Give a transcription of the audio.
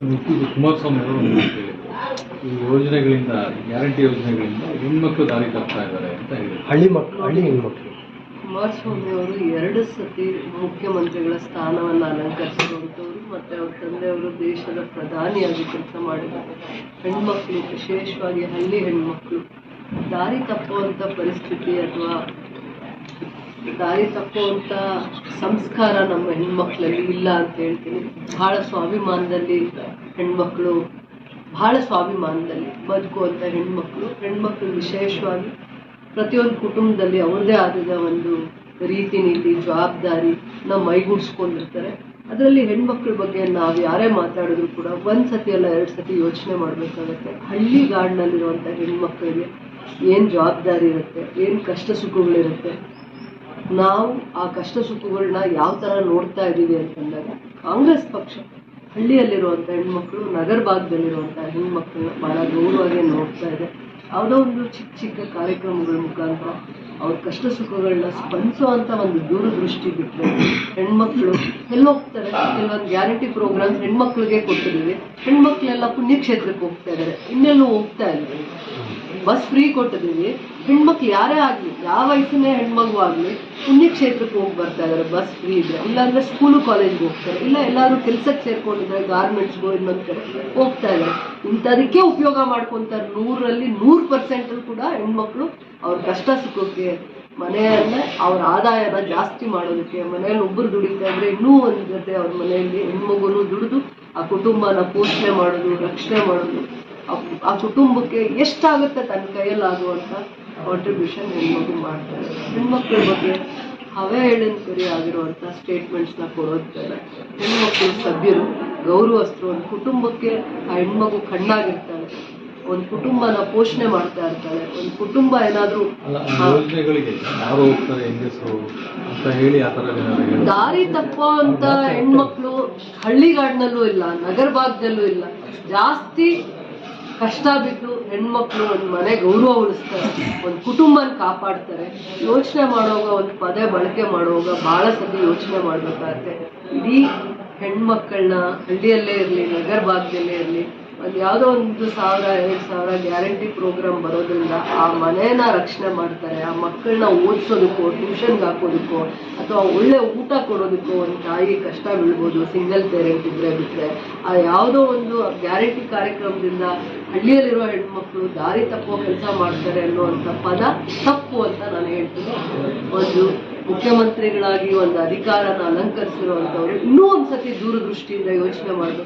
ಇದು ಕುಮಾರಸ್ವಾಮಿ ಅವರು ಈ ಯೋಜನೆಗಳಿಂದ ಗ್ಯಾರಂಟಿ ಯೋಜನೆಗಳಿಂದ ಹೆಣ್ಮಕ್ಳು ದಾರಿ ತಪ್ತಾ ಇದ್ದಾರೆ ಅಂತ ಹೇಳಿದ್ರು. ಹಳ್ಳಿ ಮಕ್ಕಳು ಹಳ್ಳಿ ಹೆಣ್ಮಕ್ಳು. ಕುಮಾರಸ್ವಾಮಿ ಅವರು ಎರಡು ಸತಿ ಮುಖ್ಯಮಂತ್ರಿಗಳ ಸ್ಥಾನವನ್ನು ಅಲಂಕರಿಸಿರುವಂಥವ್ರು ಮತ್ತು ಅವ್ರ ತಂದೆಯವರು ದೇಶದ ಪ್ರಧಾನಿಯಾಗಿ ಕೆಲಸ ಮಾಡಿದ್ದಾರೆ ಹೆಣ್ಮಕ್ಳು ವಿಶೇಷವಾಗಿ ಹಳ್ಳಿ ಹೆಣ್ಮಕ್ಳು ದಾರಿ ತಪ್ಪುವಂಥ ಪರಿಸ್ಥಿತಿ ಅಥವಾ ದಾರಿ ತಪ್ಪುವಂಥ ಸಂಸ್ಕಾರ ನಮ್ಮ ಹೆಣ್ಮಕ್ಳಲ್ಲಿ ಇಲ್ಲ ಅಂತ ಹೇಳ್ತೀನಿ. ಬಹಳ ಸ್ವಾಭಿಮಾನದಲ್ಲಿ ಹೆಣ್ಮಕ್ಳು, ಬಹಳ ಸ್ವಾಭಿಮಾನದಲ್ಲಿ ಬದುಕುವಂಥ ಹೆಣ್ಮಕ್ಳು ಹೆಣ್ಮಕ್ಳು ವಿಶೇಷವಾಗಿ ಪ್ರತಿಯೊಂದು ಕುಟುಂಬದಲ್ಲಿ ಅವ್ರದ್ದೇ ಆದ ಒಂದು ರೀತಿ ನೀತಿ, ಜವಾಬ್ದಾರಿ ನಾವು ಮೈಗೂಡಿಸ್ಕೊಂಡಿರ್ತಾರೆ. ಅದರಲ್ಲಿ ಹೆಣ್ಮಕ್ಳ ಬಗ್ಗೆ ನಾವು ಯಾರೇ ಮಾತಾಡಿದ್ರು ಕೂಡ ಒಂದು ಸತಿ ಅಲ್ಲ ಎರಡು ಸತಿ ಯೋಚನೆ ಮಾಡಬೇಕಾಗತ್ತೆ. ಹಳ್ಳಿ ಗಾಡಿನಲ್ಲಿರುವಂಥ ಹೆಣ್ಮಕ್ಳಿಗೆ ಏನು ಜವಾಬ್ದಾರಿ ಇರುತ್ತೆ, ಏನು ಕಷ್ಟ ಸುಖಗಳಿರುತ್ತೆ ನಾವು ಆ ಕಷ್ಟ ಸುಖಗಳನ್ನ ಯಾವ ತರ ನೋಡ್ತಾ ಇದ್ದೀವಿ ಅಂತಂದಾಗ ಕಾಂಗ್ರೆಸ್ ಪಕ್ಷ ಹಳ್ಳಿಯಲ್ಲಿರುವಂಥ ಹೆಣ್ಮಕ್ಳು, ನಗರ ಭಾಗದಲ್ಲಿರುವಂಥ ಹೆಣ್ಮಕ್ಳನ್ನ ಬಹಳ ಗೌರವವಾಗಿ ನೋಡ್ತಾ ಇದೆ. ಯಾವುದೋ ಒಂದು ಚಿಕ್ಕ ಚಿಕ್ಕ ಕಾರ್ಯಕ್ರಮಗಳ ಮುಖಾಂತರ ಅವ್ರ ಕಷ್ಟ ಸುಖಗಳನ್ನ ಅಂತ ಒಂದು ದೂರದೃಷ್ಟಿ ಬಿಟ್ಟರೆ ಹೆಣ್ಮಕ್ಳು ಎಲ್ಲೋಗ್ತಾರೆ. ಕೆಲವೊಂದು ಗ್ಯಾರಂಟಿ ಪ್ರೋಗ್ರಾಮ್ ಹೆಣ್ಮಕ್ಳಿಗೆ ಕೊಟ್ಟಿದ್ದೀವಿ. ಹೆಣ್ಮಕ್ಳೆಲ್ಲ ಪುಣ್ಯಕ್ಷೇತ್ರಕ್ಕೆ ಹೋಗ್ತಾ ಇದ್ದಾರೆ. ಇನ್ನೆಲ್ಲೂ ಹೋಗ್ತಾ ಇದ್ದೀವಿ ಬಸ್ ಫ್ರೀ ಕೊಟ್ಟಿದ್ದೀವಿ. ಹೆಣ್ಮಕ್ಳು ಯಾರೇ ಆಗಲಿ ಯಾವ ವಯಸ್ಸಿನ ಹೆಣ್ಮಗು ಆಗಲಿ ಪುಣ್ಯಕ್ಷೇತ್ರಕ್ಕೆ ಹೋಗಿ ಬರ್ತಾ ಇದಾರೆ ಬಸ್ ಫ್ರೀ ಇದ್ರೆ. ಇಲ್ಲಾಂದ್ರೆ ಸ್ಕೂಲು ಕಾಲೇಜ್ಗೆ ಹೋಗ್ತಾರೆ. ಇಲ್ಲ ಎಲ್ಲಾದ್ರೂ ಕೆಲ್ಸಕ್ಕೆ ಸೇರ್ಕೊಂಡಿದ್ದಾರೆ ಗಾರ್ಮೆಂಟ್ಸ್ಗೋ ಇನ್ನೊಂದು ಕಡೆ ಹೋಗ್ತಾ ಇದ್ದಾರೆ ಇಂಥದಕ್ಕೆ ಉಪಯೋಗ ಮಾಡ್ಕೊಂತಾರೆ. ನೂರಲ್ಲಿ ನೂರು ಪರ್ಸೆಂಟ್ ಕೂಡ ಹೆಣ್ಮಕ್ಳು ಅವ್ರ ಕಷ್ಟ ಸುಖಕ್ಕೆ, ಮನೆಯನ್ನ ಅವ್ರ ಆದಾಯನ ಜಾಸ್ತಿ ಮಾಡೋದಕ್ಕೆ, ಮನೆಯಲ್ಲಿ ಒಬ್ಬರು ದುಡಿತಾ ಇದ್ರೆ ಇನ್ನೂ ಒಂದು ಜೊತೆ ಅವ್ರ ಮನೆಯಲ್ಲಿ ಹೆಣ್ಮಗುನು ದುಡಿದು ಆ ಕುಟುಂಬನ ಪೋಷಣೆ ಮಾಡೋದು, ರಕ್ಷಣೆ ಮಾಡೋದು. ಆ- ಆ ಕುಟುಂಬಕ್ಕೆ ಎಷ್ಟಾಗುತ್ತೆ ತನ್ನ ಕೈಯಲ್ಲಾಗುವಂಥ ಕಾಂಟ್ರಿಬ್ಯೂಷನ್ ಹೆಣ್ಮಗು ಮಾಡ್ತಾರೆ ಹೆಣ್ಮಕ್ಳ ಬಗ್ಗೆ ಹವೆ ಎಳೆನ್ಕರಿ ಆಗಿರುವಂಥ ಸ್ಟೇಟ್ಮೆಂಟ್ಸ್ನ ಕೊಡೋದು ಬೇಡ ಹೆಣ್ಮಕ್ಳು ಸಭ್ಯರು ಗೌರವಸ್ಥರು ಒಂದು ಕುಟುಂಬಕ್ಕೆ ಆ ಹೆಣ್ಮಗು ಕಣ್ಣಾಗಿರ್ತಾಳೆ ಒಂದು ಕುಟುಂಬನ ಪೋಷಣೆ ಮಾಡ್ತಾ ಇರ್ತಾಳೆ ಒಂದು ಕುಟುಂಬ ಏನಾದರೂ ದಾರಿ ಹೆಂಗಸರು ಅಂತ ಹೆಣ್ಮಕ್ಳು ಹಳ್ಳಿಗಾಡಿನಲ್ಲೂ ಇಲ್ಲ ನಗರ ಭಾಗದಲ್ಲೂ ಇಲ್ಲ. ಜಾಸ್ತಿ ಕಷ್ಟ ಬಿಟ್ಟು ಹೆಣ್ಮಕ್ಳು ಒಂದು ಮನೆ ಗೌರವ ಉಳಿಸ್ತಾರೆ. ಒಂದು ಕುಟುಂಬನ ಕಾಪಾಡ್ತಾರೆ. ಯೋಚನೆ ಮಾಡುವಾಗ ಒಂದು ಪದೇ ಬಳಕೆ ಮಾಡುವಾಗ ಭಾಳ ಸತಿ ಯೋಚನೆ ಮಾಡ್ಬೇಕಾಗತ್ತೆ. ಇಡೀ ಹೆಣ್ಮಕ್ಕಳನ್ನ ಹಳ್ಳಿಯಲ್ಲೇ ಇರಲಿ ನಗರ ಭಾಗದಲ್ಲೇ ಇರಲಿ ಒಂದು ಯಾವುದೋ ಒಂದು ಸಾವಿರ, ಎರಡು ಸಾವಿರ ಗ್ಯಾರಂಟಿ ಪ್ರೋಗ್ರಾಮ್ ಬರೋದ್ರಿಂದ ಆ ಮನೇನ ರಕ್ಷಣೆ ಮಾಡ್ತಾರೆ, ಆ ಮಕ್ಕಳನ್ನ ಓದಿಸೋದಕ್ಕೋ, ಟ್ಯೂಷನ್ಗೆ ಹಾಕೋದಕ್ಕೋ, ಅಥವಾ ಒಳ್ಳೆ ಊಟ ಕೊಡೋದಕ್ಕೋ ಒಂದು ತಾಯಿ ಕಷ್ಟ ಬೀಳ್ಬೋದು ಸಿಂಗಲ್ ಪೇರೆಂಟ್ ಇದ್ರೆ ಬಿಟ್ಟರೆ ಆ ಯಾವುದೋ ಒಂದು ಗ್ಯಾರಂಟಿ ಕಾರ್ಯಕ್ರಮದಿಂದ ಹಳ್ಳಿಯಲ್ಲಿರೋ ಹೆಣ್ಮಕ್ಳು ದಾರಿ ತಪ್ಪೋ ಕೆಲಸ ಮಾಡ್ತಾರೆ ಅನ್ನುವಂಥ ಪದ ತಪ್ಪು ಅಂತ ನಾನು ಹೇಳ್ತೀನಿ. ಒಂದು ಮುಖ್ಯಮಂತ್ರಿಗಳಾಗಿ ಒಂದು ಅಧಿಕಾರನ ಅಲಂಕರಿಸಿರುವಂಥವ್ರು ಇನ್ನೂ ಒಂದು ಸತಿ ದೂರದೃಷ್ಟಿಯಿಂದ ಯೋಚನೆ ಮಾಡಬೇಕು.